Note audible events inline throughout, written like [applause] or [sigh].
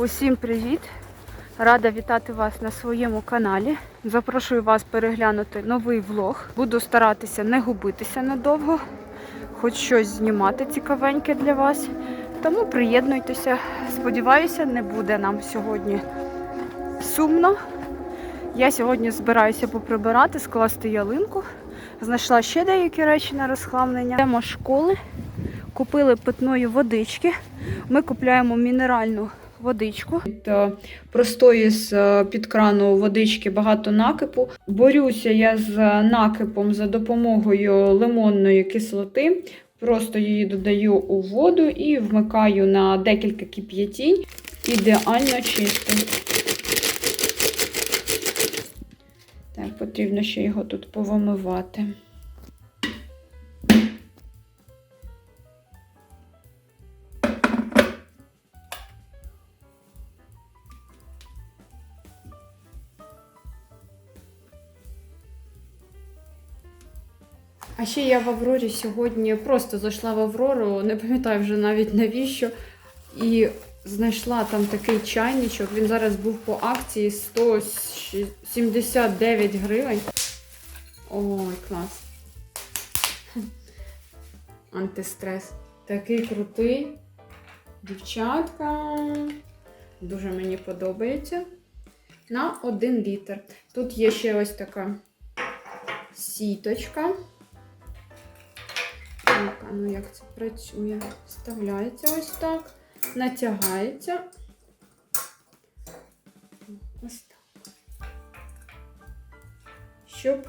Усім привіт! Рада вітати вас на своєму каналі. Запрошую вас переглянути новий влог. Буду старатися не губитися надовго, хоч щось знімати цікавеньке для вас. Тому приєднуйтеся. Сподіваюся, не буде нам сьогодні сумно. Я сьогодні збираюся поприбирати, скласти ялинку. Знайшла ще деякі речі на розхламлення. Йдемо школи, купили питної водички. Ми купляємо мінеральну водичку. Від е, простої з е, під крану водички багато накипу. Борюся я з накипом за допомогою лимонної кислоти. Просто її додаю у воду і вмикаю на декілька кип'ятінь. Ідеально чисто. Так, потрібно ще його тут повимивати. Ще я в Аврорі сьогодні просто зайшла в Аврору, не пам'ятаю вже навіть навіщо. І знайшла там такий чайничок. Він зараз був по акції 179 гривень. Ой, клас. Антистрес. Такий крутий. Дівчатка. Дуже мені подобається. На 1 літр. Тут є ще ось така сіточка. Так, а ну як це працює? Вставляється ось так, натягається. Ось так. Щоб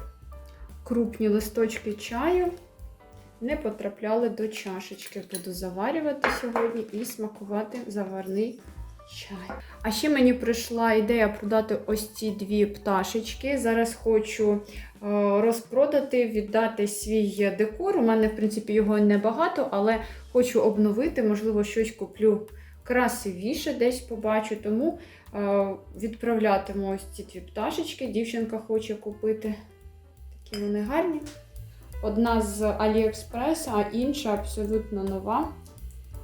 крупні листочки чаю не потрапляли до чашечки. Буду заварювати сьогодні і смакувати заварний чай. А ще мені прийшла ідея продати ось ці дві пташечки. Зараз хочу е, розпродати, віддати свій декор. У мене, в принципі, його небагато, але хочу обновити, можливо, щось куплю красивіше, десь побачу. Тому е, відправлятиму ось ці дві пташечки. Дівчинка хоче купити. Такі вони гарні. Одна з Аліекспреса, а інша абсолютно нова.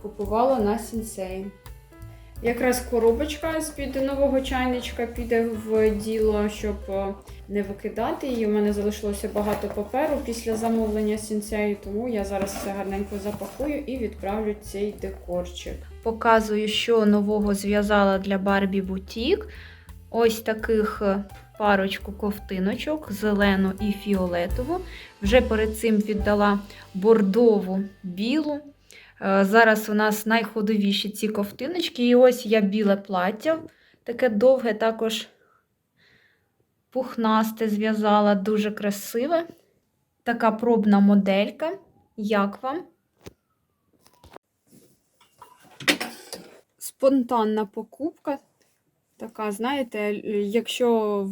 Купувала на сінсеї. Якраз коробочка з-під нового чайничка піде в діло, щоб е, не викидати її. У мене залишилося багато паперу після замовлення сінцею, тому я зараз все гарненько запакую і відправлю цей декорчик. Показую, що нового зв'язала для Барбі Бутік. Ось таких е, парочку ковтиночок, зелену і фіолетову. Вже перед цим віддала бордову білу. Е, Зараз у нас найходовіші ці ковтиночки. І ось я біле плаття, таке довге, також пухнасте зв'язала, дуже красиве. Така пробна моделька. Як вам? Спонтанна покупка. Така, знаєте, якщо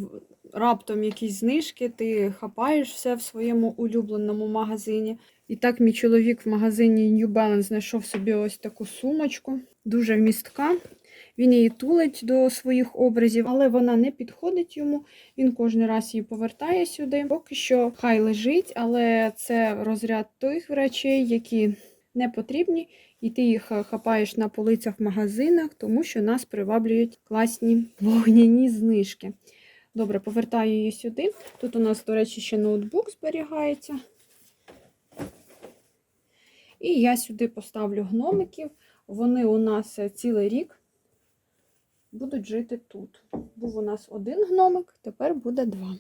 раптом якісь знижки, ти хапаєш все в своєму улюбленому магазині. І так мій чоловік в магазині New Balance знайшов собі ось таку сумочку, дуже вмістка. Він її тулить до своїх образів, але вона не підходить йому. Він кожен раз її повертає сюди. Поки що хай лежить, але це розряд тих речей, які не потрібні, і ти їх е, хапаєш на полицях в магазинах, тому що нас приваблюють класні вогняні знижки. Добре, повертаю її сюди. Тут у нас, до речі, ще ноутбук зберігається. І я сюди поставлю гномиків. Вони у нас е, цілий рік будуть жити тут. Був у нас один гномик, тепер буде два.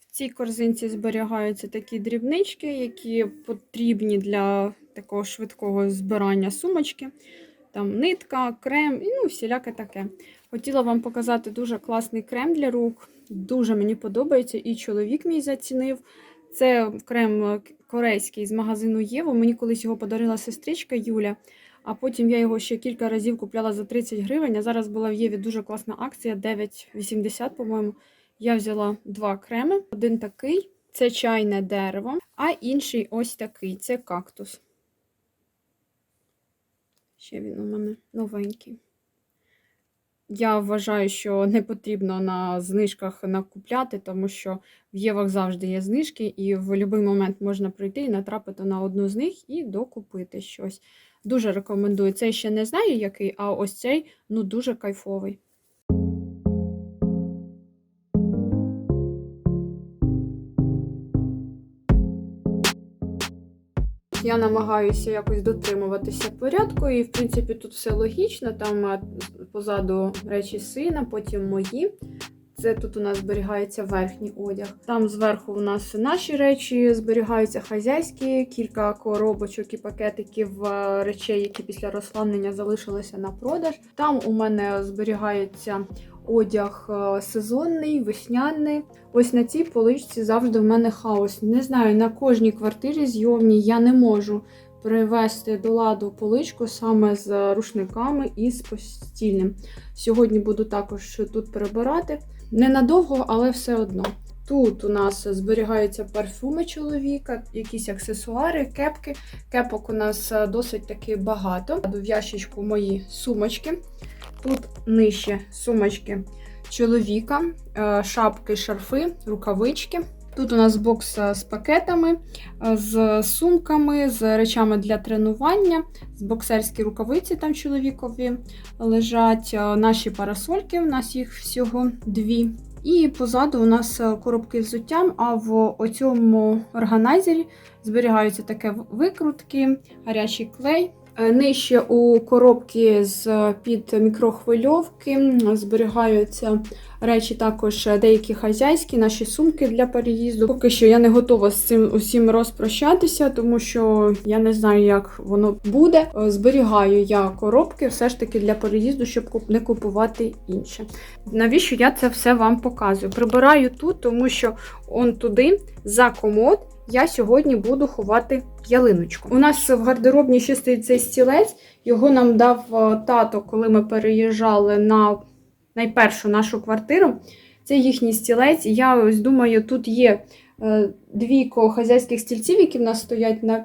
В цій корзинці зберігаються такі дрібнички, які потрібні для такого швидкого збирання сумочки. Там нитка, крем і ну, всіляке таке. Хотіла вам показати дуже класний крем для рук. Дуже мені подобається, і чоловік мій зацінив. Це крем е, корейський з магазину Єво. Мені колись його подарила сестричка Юля. А потім я його ще кілька разів купляла за 30 гривень. А зараз була в Єві дуже класна акція 9,80, по-моєму. Я взяла два креми. Один такий це чайне дерево, а інший ось такий це кактус. Ще він у мене новенький. Я вважаю, що не потрібно на знижках накупляти, тому що в Євах завжди є знижки, і в будь-який момент можна прийти і натрапити на одну з них і докупити щось. Дуже рекомендую. Цей ще не знаю який, а ось цей ну дуже кайфовий. Я намагаюся якось дотримуватися порядку, і, в принципі, тут все логічно. Там позаду речі сина, потім мої. Це тут у нас зберігається верхній одяг. Там зверху у нас наші речі зберігаються хазяйські, кілька коробочок і пакетиків е, речей, які після розслаблення залишилися на продаж. Там у мене зберігається одяг е, сезонний, весняний. Ось на цій поличці завжди в мене хаос. Не знаю, на кожній квартирі зйомній я не можу привести до ладу поличку саме з рушниками і з постільним. Сьогодні буду також тут прибирати. Ненадовго, але все одно. Тут у нас зберігаються парфуми чоловіка, якісь аксесуари, кепки. Кепок у нас е, досить таки багато. В ящичку мої сумочки. Тут нижче сумочки чоловіка, е, шапки, шарфи, рукавички. Тут у нас бокс е, з пакетами, е, з сумками, з речами для тренування, з боксерські рукавиці там чоловікові лежать. Е, Наші парасольки, у нас їх всього дві. І позаду у нас коробки з взуттям, а в оцьому органайзері зберігаються таке викрутки, гарячий клей. Е, Нижче у коробки з під мікрохвильовки зберігаються речі також деякі хазяйські, наші сумки для переїзду. Поки що я не готова з цим усім розпрощатися, тому що я не знаю, як воно буде. Е, Зберігаю я коробки все ж таки для переїзду, щоб не купувати інше. Навіщо я це все вам показую? Прибираю тут, тому що он туди за комод я сьогодні буду ховати ялиночку. У нас в гардеробні ще стоїть цей стілець. Його нам дав е, тато, коли ми переїжджали на найпершу нашу квартиру. Це їхній стілець. Я ось думаю, тут є е, двійко хазяйських стільців, які в нас стоять на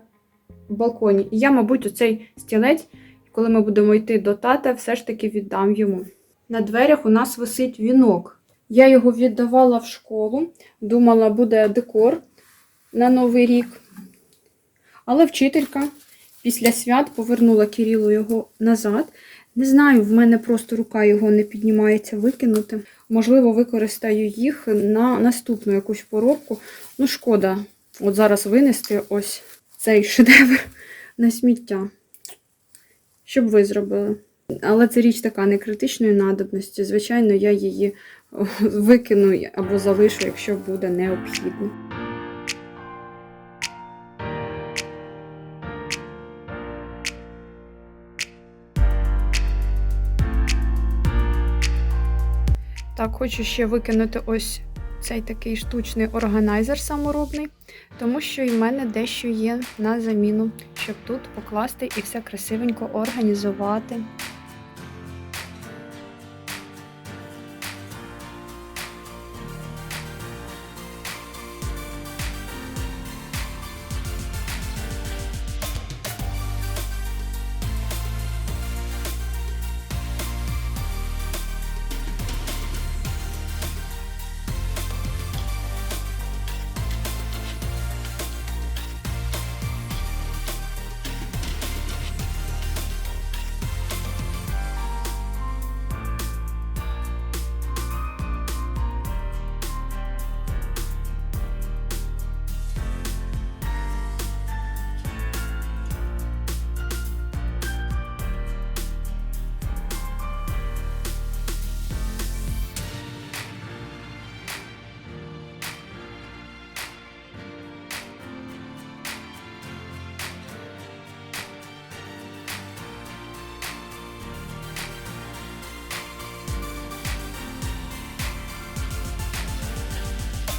балконі. І я, мабуть, оцей стілець, коли ми будемо йти до тата, все ж таки віддам йому. На дверях у нас висить вінок. Я його віддавала в школу, думала, буде декор на Новий рік. Але вчителька після свят повернула Кирилу його назад. Не знаю, в мене просто рука його не піднімається викинути. Можливо, використаю їх на наступну якусь поробку. Ну, шкода, от зараз винести ось цей шедевр [laughs] на сміття. Що б ви зробили? Але це річ така не критичної надобності. Звичайно, я її [laughs] викину або залишу, якщо буде необхідно. Так, хочу ще викинути ось цей такий штучний органайзер саморобний, тому що і в мене дещо є на заміну, щоб тут покласти і все красивенько організувати.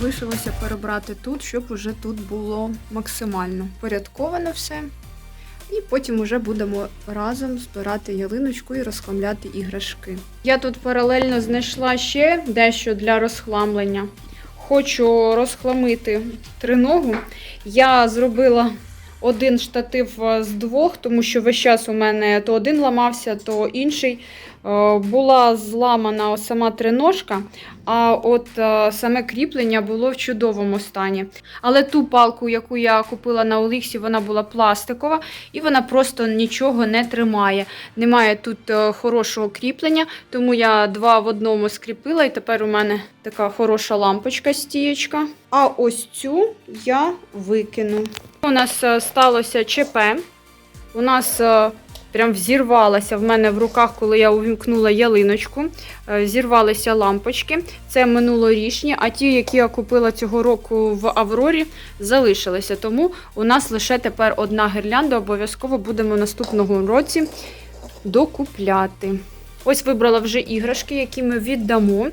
Лишилося перебрати тут, щоб уже тут було максимально порядковано все. І потім уже будемо разом збирати ялиночку і розхламляти іграшки. Я тут паралельно знайшла ще дещо для розхламлення. Хочу розхламити триногу. Я зробила один штатив е, з двох, тому що весь час у мене то один ламався, то інший. Е, Була зламана сама триножка, а от е, саме кріплення було в чудовому стані. Але ту палку, яку я купила на Оліксі, вона була пластикова і вона просто нічого не тримає. Немає тут е, хорошого кріплення, тому я два в одному скріпила, і тепер у мене така хороша лампочка стієчка. А ось цю я викину. У нас сталося ЧП. У нас прям взірвалася в мене в руках, коли я увімкнула ялиночку. Е, Зірвалися лампочки. Це минулорічні, а ті, які я купила цього року в Аврорі, залишилися. Тому у нас лише тепер одна гірлянда. Обов'язково будемо в наступному році докупляти. Ось вибрала вже іграшки, які ми віддамо.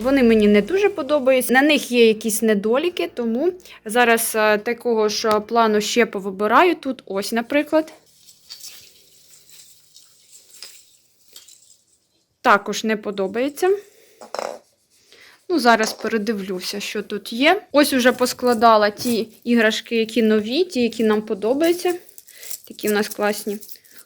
Вони мені не дуже подобаються. На них є якісь недоліки, тому зараз е, такого ж плану ще повибираю. Тут ось, наприклад. Також не подобається. Ну, зараз передивлюся, що тут є. Ось уже поскладала ті іграшки, які нові, ті, які нам подобаються. Такі в нас класні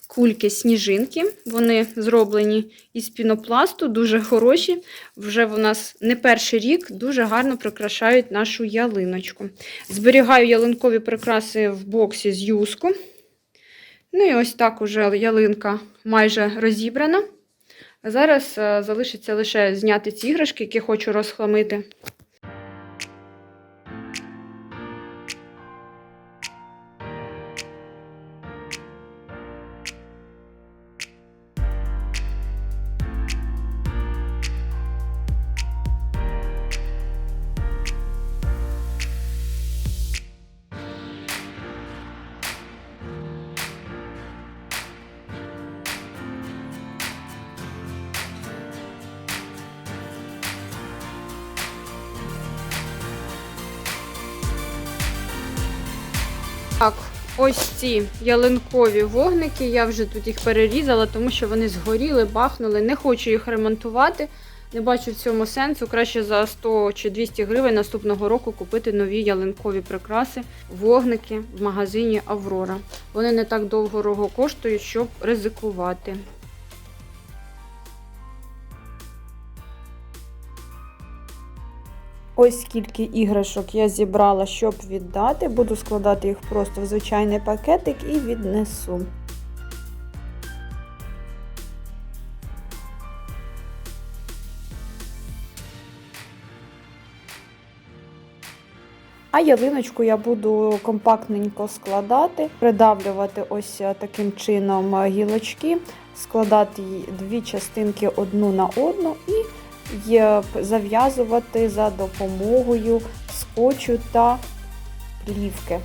кульки сніжинки. Вони зроблені із пінопласту, дуже хороші. Вже в нас не перший рік дуже гарно прикрашають нашу ялиночку. Зберігаю ялинкові прикраси в боксі з юску. Ну і ось так уже ялинка майже розібрана. Зараз е, залишиться лише зняти ці іграшки, які хочу розхламити. Ось ці ялинкові вогники. Я вже тут їх перерізала, тому що вони згоріли, бахнули. Не хочу їх ремонтувати. Не бачу в цьому сенсу. Краще за 100 чи 200 гривень наступного року купити нові ялинкові прикраси, вогники в магазині Аврора. Вони не так довго коштують, щоб ризикувати. Ось скільки іграшок я зібрала, щоб віддати. Буду складати їх просто в звичайний пакетик і віднесу. А ялиночку я буду компактненько складати, придавлювати ось е, таким чином гілочки, складати дві частинки одну на одну і зав'язувати за допомогою скотчу та плівки.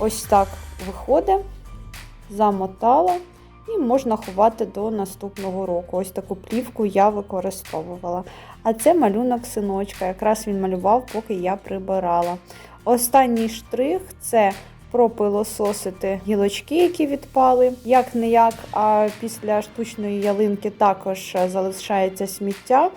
Ось так виходить, замотала і можна ховати до наступного року. Ось таку плівку я використовувала. А це малюнок синочка. Якраз він малював, поки я прибирала. Останній штрих це пропилососити гілочки, які відпали. Як не як, а після штучної ялинки також залишається сміття.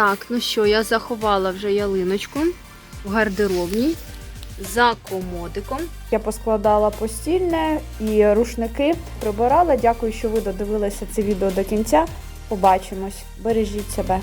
Так, ну що, я заховала вже ялиночку в гардеробній за комодиком. Я поскладала постільне і рушники прибирала. Дякую, що ви додивилися це відео до кінця. Побачимось. Бережіть себе.